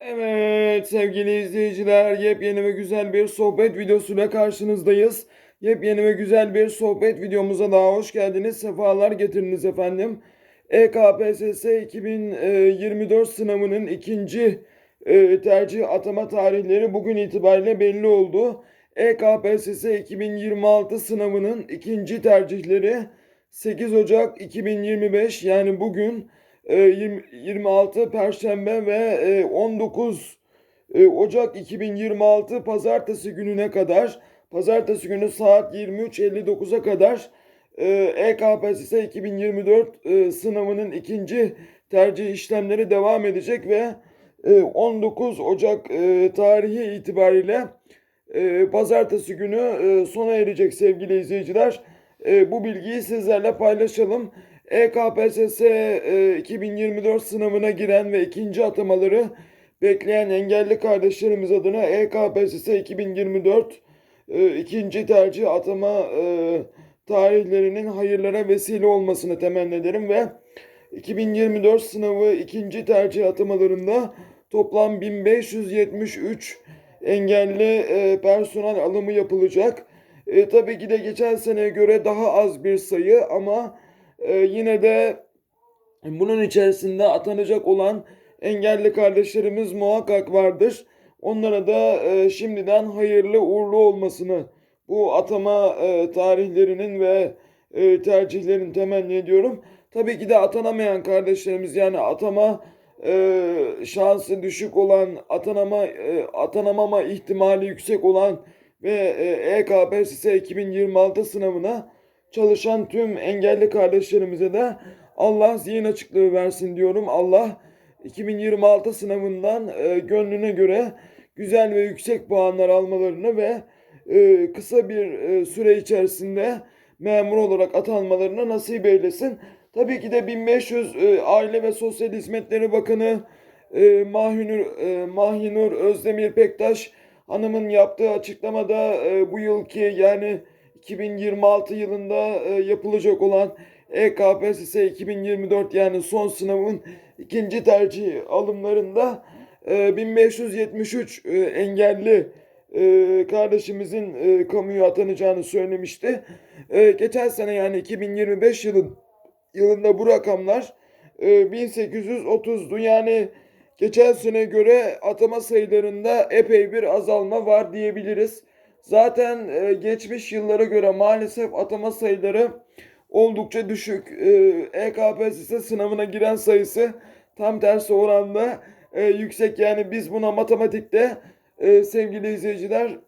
Evet sevgili izleyiciler yepyeni ve güzel bir sohbet videosuyla karşınızdayız. Yepyeni ve güzel bir sohbet videomuza daha hoş geldiniz. Sefalar getiriniz efendim. E EKPSS 2024 sınavının ikinci e, tercih atama tarihleri bugün itibariyle belli oldu. E EKPSS 2026 sınavının ikinci tercihleri 8 Ocak 2025 yani bugün e, 20 26 Perşembe ve e, 19 e, Ocak 2026 Pazartesi gününe kadar Pazartesi günü saat 23.59'a kadar e, EKPSS 2024 e, sınavının ikinci tercih işlemleri devam edecek ve e, 19 Ocak e, tarihi itibariyle e, Pazartesi günü e, sona erecek sevgili izleyiciler. E, bu bilgiyi sizlerle paylaşalım. E EKPSS e, 2024 sınavına giren ve ikinci atamaları bekleyen engelli kardeşlerimiz adına E EKPSS 2024 e, ikinci tercih atama e, tarihlerinin hayırlara vesile olmasını temenni ederim ve 2024 sınavı ikinci tercih atamalarında toplam 1573 engelli e, personel alımı yapılacak. E, tabii ki de geçen seneye göre daha az bir sayı ama e, yine de bunun içerisinde atanacak olan engelli kardeşlerimiz muhakkak vardır. Onlara da e, şimdiden hayırlı uğurlu olmasını bu atama e, tarihlerinin ve e, tercihlerin temenni ediyorum. Tabii ki de atanamayan kardeşlerimiz yani atama e, şansı düşük olan, atanama e, atanamama ihtimali yüksek olan ve e, EKPSS 2026 sınavına çalışan tüm engelli kardeşlerimize de Allah zihin açıklığı versin diyorum. Allah 2026 sınavından e, gönlüne göre güzel ve yüksek puanlar almalarını ve e, kısa bir e, süre içerisinde memur olarak atanmalarını nasip eylesin. Tabii ki de 1500 e, Aile ve Sosyal Hizmetleri Bakanı e, Mahinur, e, Mahinur Özdemir Pektaş Hanım'ın yaptığı açıklamada e, bu yılki yani 2026 yılında e, yapılacak olan EKPSS 2024 yani son sınavın ikinci tercih alımlarında e, 1573 e, engelli e, kardeşimizin e, kamuya atanacağını söylemişti. Geçen sene yani 2025 yılın yılında bu rakamlar e, 1830'du. Yani geçen sene göre atama sayılarında epey bir azalma var diyebiliriz. Zaten e, geçmiş yıllara göre maalesef atama sayıları oldukça düşük. E, EKPSS sınavına giren sayısı tam tersi oranda e, yüksek. Yani biz buna matematikte e, sevgili izleyiciler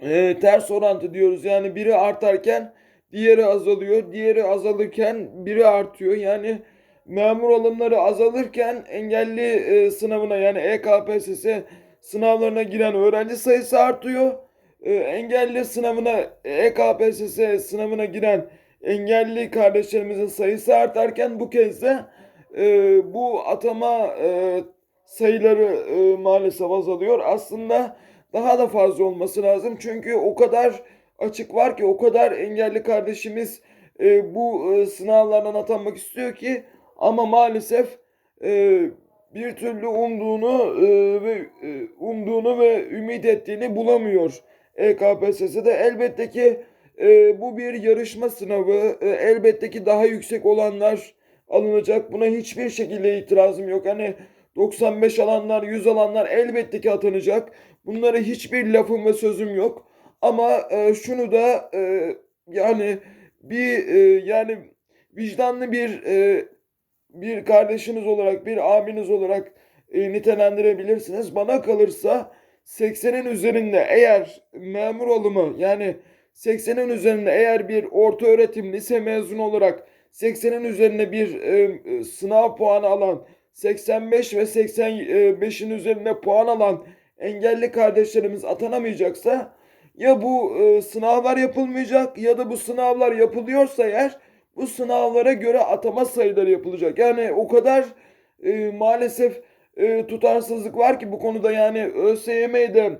e, ters orantı diyoruz. Yani biri artarken diğeri azalıyor. Diğeri azalırken biri artıyor. Yani memur alımları azalırken engelli e, sınavına yani EKPSS sınavlarına giren öğrenci sayısı artıyor. E, engelli sınavına EKPSS sınavına giren engelli kardeşlerimizin sayısı artarken bu kez de e, bu atama e, sayıları e, maalesef azalıyor. Aslında daha da fazla olması lazım. Çünkü o kadar açık var ki o kadar engelli kardeşimiz e, bu e, sınavlardan atanmak istiyor ki ama maalesef e, bir türlü umduğunu e, ve e, umduğunu ve ümit ettiğini bulamıyor EKPSS'de. Elbette ki e, bu bir yarışma sınavı. E, elbette ki daha yüksek olanlar alınacak. Buna hiçbir şekilde itirazım yok. Hani 95 alanlar, 100 alanlar elbette ki atanacak. Bunlara hiçbir lafım ve sözüm yok. Ama e, şunu da e, yani bir e, yani vicdanlı bir e, bir kardeşiniz olarak, bir abiniz olarak e, nitelendirebilirsiniz. Bana kalırsa 80'in üzerinde eğer memur alımı yani 80'in üzerinde eğer bir orta öğretim lise mezunu olarak 80'in üzerinde bir e, sınav puanı alan 85 ve 85'in üzerinde puan alan engelli kardeşlerimiz atanamayacaksa ya bu e, sınavlar yapılmayacak ya da bu sınavlar yapılıyorsa eğer bu sınavlara göre atama sayıları yapılacak. Yani o kadar e, maalesef e, tutarsızlık var ki bu konuda yani ÖSYM'de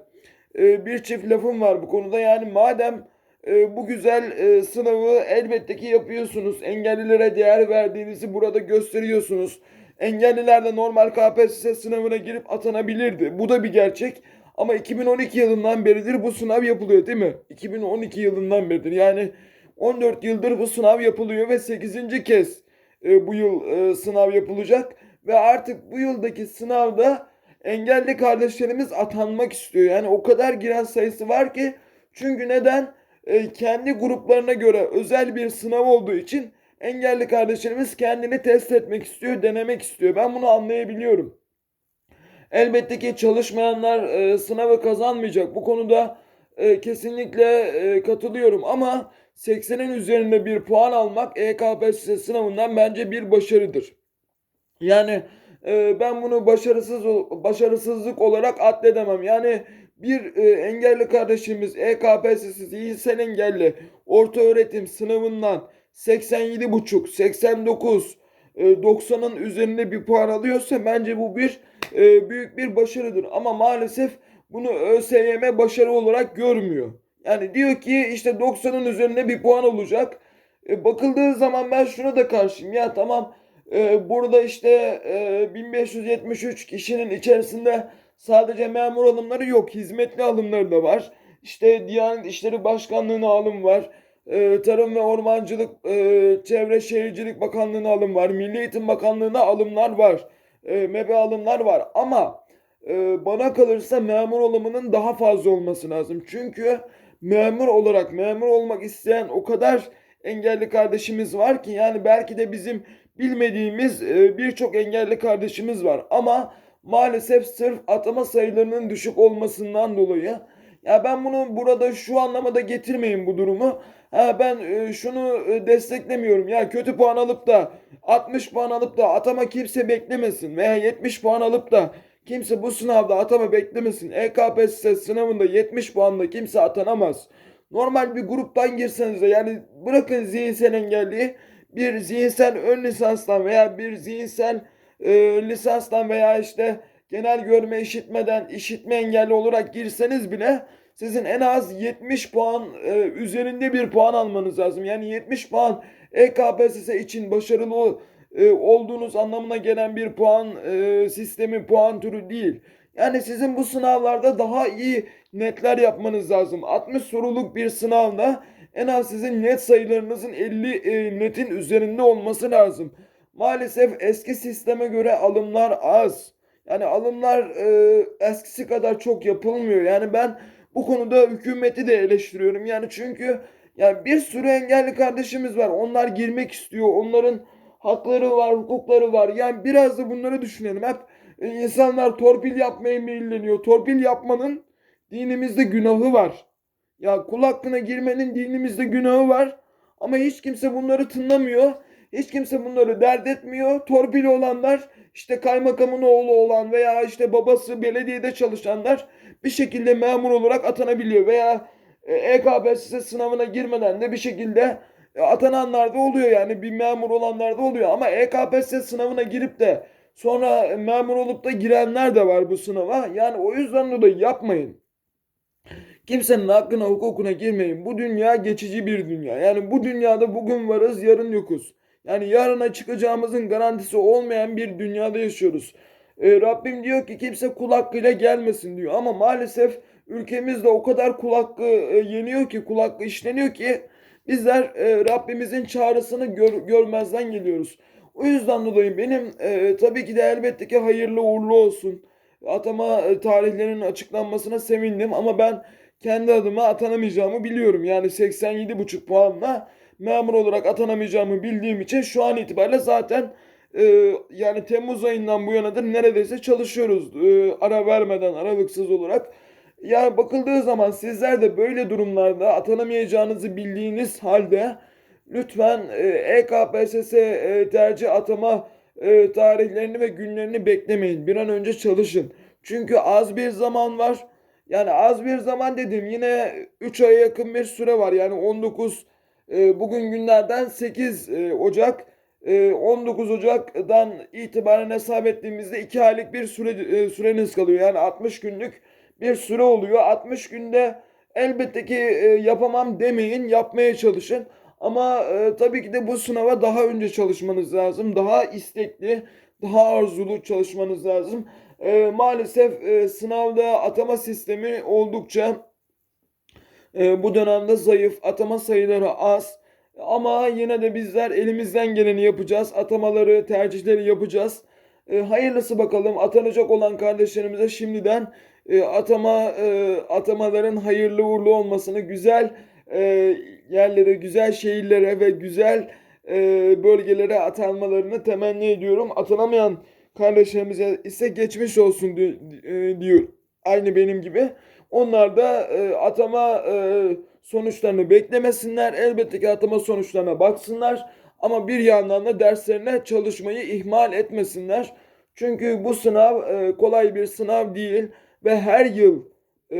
e, bir çift lafım var bu konuda. Yani madem e, bu güzel e, sınavı elbette ki yapıyorsunuz. Engellilere değer verdiğinizi burada gösteriyorsunuz. Engelliler de normal KPSS sınavına girip atanabilirdi. Bu da bir gerçek. Ama 2012 yılından beridir bu sınav yapılıyor değil mi? 2012 yılından beridir. Yani 14 yıldır bu sınav yapılıyor ve 8. kez e, bu yıl e, sınav yapılacak. Ve artık bu yıldaki sınavda engelli kardeşlerimiz atanmak istiyor. Yani o kadar giren sayısı var ki. Çünkü neden? E, kendi gruplarına göre özel bir sınav olduğu için engelli kardeşlerimiz kendini test etmek istiyor, denemek istiyor. Ben bunu anlayabiliyorum. Elbette ki çalışmayanlar e, sınavı kazanmayacak. Bu konuda e, kesinlikle e, katılıyorum ama 80'in üzerinde bir puan almak EKPSS sınavından bence bir başarıdır. Yani e, ben bunu başarısız başarısızlık olarak addedemem. Yani bir e, engelli kardeşimiz EKPSS zihinsel engelli orta öğretim sınavından 87,5, 89, e, 90'ın üzerinde bir puan alıyorsa bence bu bir e, büyük bir başarıdır. Ama maalesef bunu ÖSYM başarı olarak görmüyor. Yani diyor ki işte 90'ın üzerinde bir puan olacak. E, bakıldığı zaman ben şuna da karşıyım. Ya tamam e, burada işte e, 1573 kişinin içerisinde sadece memur alımları yok. Hizmetli alımları da var. İşte Diyanet İşleri Başkanlığı'na alım var. E, Tarım ve Ormancılık, e, Çevre Şehircilik Bakanlığı'na alım var. Milli Eğitim Bakanlığı'na alımlar var. E, MEBE alımlar var. Ama e, bana kalırsa memur alımının daha fazla olması lazım. Çünkü memur olarak memur olmak isteyen o kadar engelli kardeşimiz var ki yani belki de bizim bilmediğimiz e, birçok engelli kardeşimiz var ama maalesef sırf atama sayılarının düşük olmasından dolayı ya ben bunu burada şu anlamada getirmeyin bu durumu. Ha ben e, şunu e, desteklemiyorum. Ya kötü puan alıp da 60 puan alıp da atama kimse beklemesin veya 70 puan alıp da kimse bu sınavda atama beklemesin. EKPSS sınavında 70 puanla kimse atanamaz. Normal bir gruptan girseniz de yani bırakın zihinsel engelliyi bir zihinsel ön lisanstan veya bir zihinsel e, lisanstan veya işte genel görme işitmeden işitme engelli olarak girseniz bile sizin en az 70 puan e, üzerinde bir puan almanız lazım. Yani 70 puan EKPSS için başarılı e, olduğunuz anlamına gelen bir puan e, sistemi, puan türü değil. Yani sizin bu sınavlarda daha iyi netler yapmanız lazım. 60 soruluk bir sınavda en az sizin net sayılarınızın 50 e, netin üzerinde olması lazım. Maalesef eski sisteme göre alımlar az. Yani alımlar e, eskisi kadar çok yapılmıyor. Yani ben bu konuda hükümeti de eleştiriyorum. Yani çünkü yani bir sürü engelli kardeşimiz var. Onlar girmek istiyor. Onların hakları var, hukukları var. Yani biraz da bunları düşünelim. Hep e, insanlar torpil yapmaya meyilleniyor. Torpil yapmanın dinimizde günahı var. Ya kul hakkına girmenin dinimizde günahı var. Ama hiç kimse bunları tınlamıyor. Hiç kimse bunları dert etmiyor. Torpil olanlar işte kaymakamın oğlu olan veya işte babası belediyede çalışanlar bir şekilde memur olarak atanabiliyor veya EKPSS sınavına girmeden de bir şekilde e, atananlar da oluyor yani bir memur olanlar da oluyor ama EKPSS sınavına girip de sonra memur olup da girenler de var bu sınava. Yani o yüzden dolayı yapmayın. Kimsenin hakkına hukukuna girmeyin. Bu dünya geçici bir dünya. Yani bu dünyada bugün varız yarın yokuz. Yani yarına çıkacağımızın garantisi olmayan bir dünyada yaşıyoruz. E, Rabbim diyor ki kimse kul hakkıyla gelmesin diyor. Ama maalesef ülkemizde o kadar kul hakkı e, yeniyor ki, kul hakkı işleniyor ki bizler e, Rabbimizin çağrısını gör, görmezden geliyoruz. O yüzden dolayı benim e, tabii ki de elbette ki hayırlı uğurlu olsun. Atama e, tarihlerinin açıklanmasına sevindim ama ben kendi adıma atanamayacağımı biliyorum. Yani 87,5 puanla memur olarak atanamayacağımı bildiğim için şu an itibariyle zaten e, yani Temmuz ayından bu yanadır neredeyse çalışıyoruz e, ara vermeden aralıksız olarak. Yani bakıldığı zaman sizler de böyle durumlarda atanamayacağınızı bildiğiniz halde lütfen e, EKPSS e, tercih atama e, tarihlerini ve günlerini beklemeyin. Bir an önce çalışın. Çünkü az bir zaman var. Yani az bir zaman dedim yine 3 aya yakın bir süre var. Yani 19 e, bugün günlerden 8 e, Ocak 19 ee, Ocak'dan itibaren hesap ettiğimizde 2 aylık bir süre, e, süreniz kalıyor. Yani 60 günlük bir süre oluyor. 60 günde elbette ki e, yapamam demeyin, yapmaya çalışın. Ama e, tabii ki de bu sınava daha önce çalışmanız lazım. Daha istekli, daha arzulu çalışmanız lazım. E, maalesef e, sınavda atama sistemi oldukça e, bu dönemde zayıf, atama sayıları az. Ama yine de bizler elimizden geleni yapacağız. Atamaları, tercihleri yapacağız. E, hayırlısı bakalım. Atanacak olan kardeşlerimize şimdiden e, atama e, atamaların hayırlı uğurlu olmasını, güzel e, yerlere, güzel şehirlere ve güzel e, bölgelere atanmalarını temenni ediyorum. Atanamayan kardeşlerimize ise geçmiş olsun e, diyor. Aynı benim gibi. Onlar da e, atama e, sonuçlarını beklemesinler. Elbette ki atama sonuçlarına baksınlar. Ama bir yandan da derslerine çalışmayı ihmal etmesinler. Çünkü bu sınav e, kolay bir sınav değil ve her yıl e,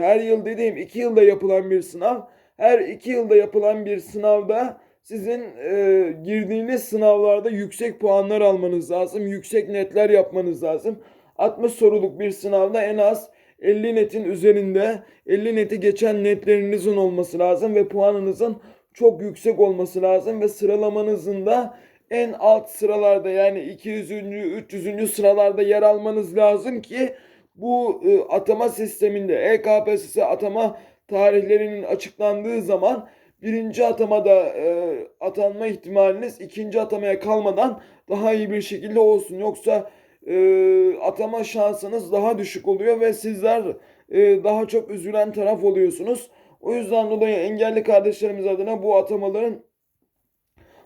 her yıl dediğim iki yılda yapılan bir sınav. Her iki yılda yapılan bir sınavda sizin e, girdiğiniz sınavlarda yüksek puanlar almanız lazım. Yüksek netler yapmanız lazım. 60 soruluk bir sınavda en az 50 netin üzerinde 50 neti geçen netlerinizin olması lazım ve puanınızın çok yüksek olması lazım ve sıralamanızın da en alt sıralarda yani 200. 300. sıralarda yer almanız lazım ki bu e, atama sisteminde EKPSS atama tarihlerinin açıklandığı zaman birinci atamada e, atanma ihtimaliniz ikinci atamaya kalmadan daha iyi bir şekilde olsun. Yoksa e, atama şansınız daha düşük oluyor ve sizler e, daha çok üzülen taraf oluyorsunuz. O yüzden dolayı engelli kardeşlerimiz adına bu atamaların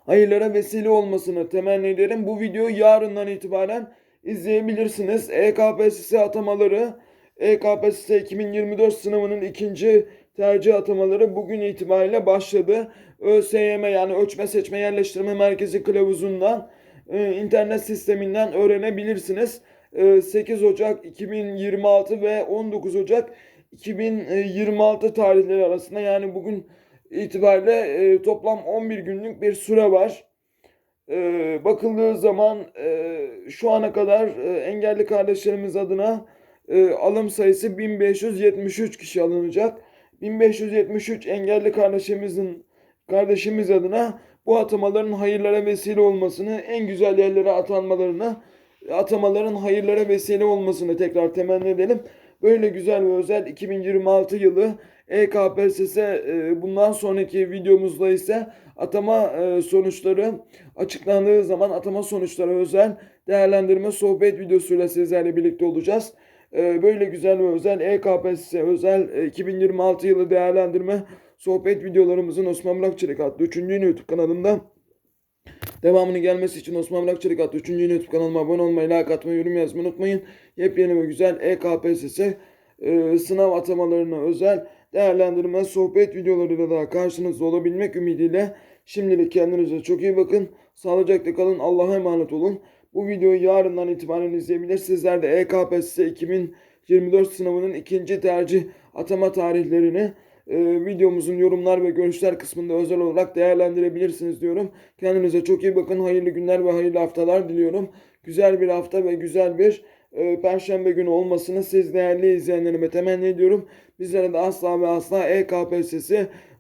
hayırlara vesile olmasını temenni ederim. Bu videoyu yarından itibaren izleyebilirsiniz. EKPSS atamaları, EKPSS 2024 sınavının ikinci tercih atamaları bugün itibariyle başladı. ÖSYM yani Ölçme Seçme Yerleştirme Merkezi kılavuzundan e, internet sisteminden öğrenebilirsiniz. E, 8 Ocak 2026 ve 19 Ocak 2026 tarihleri arasında yani bugün itibariyle e, toplam 11 günlük bir süre var. E, bakıldığı zaman e, şu ana kadar e, engelli kardeşlerimiz adına e, alım sayısı 1573 kişi alınacak. 1573 engelli kardeşimizin kardeşimiz adına bu atamaların hayırlara vesile olmasını, en güzel yerlere atanmalarını, atamaların hayırlara vesile olmasını tekrar temenni edelim. Böyle güzel ve özel 2026 yılı EKPSS e, bundan sonraki videomuzda ise atama e, sonuçları açıklandığı zaman atama sonuçları özel değerlendirme sohbet videosuyla sizlerle birlikte olacağız. E, Böyle güzel ve özel EKPSS özel e, 2026 yılı değerlendirme sohbet videolarımızın Osman Bırakçılık adlı 3. YouTube kanalında Devamını gelmesi için Osman Bırakçılık adlı 3. YouTube kanalıma abone olmayı, like atmayı, yorum yazmayı unutmayın. Yepyeni ve güzel EKPSS e, sınav atamalarına özel değerlendirme, sohbet videolarıyla daha karşınızda olabilmek ümidiyle şimdilik kendinize çok iyi bakın. Sağlıcakla kalın. Allah'a emanet olun. Bu videoyu yarından itibaren izleyebilir. Sizler de EKPSS 2024 sınavının ikinci tercih atama tarihlerini e, videomuzun yorumlar ve görüşler kısmında özel olarak değerlendirebilirsiniz diyorum. Kendinize çok iyi bakın. Hayırlı günler ve hayırlı haftalar diliyorum. Güzel bir hafta ve güzel bir e, perşembe günü olmasını siz değerli izleyenlerime temenni ediyorum. Bizlere de asla ve asla EKPSS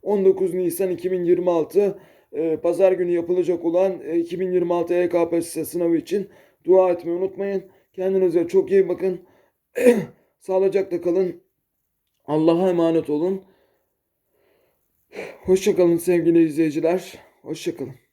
19 Nisan 2026 e, pazar günü yapılacak olan e, 2026 EKPSS sınavı için dua etmeyi unutmayın. Kendinize çok iyi bakın. Sağlıcakla kalın. Allah'a emanet olun. Hoşçakalın sevgili izleyiciler. Hoşçakalın.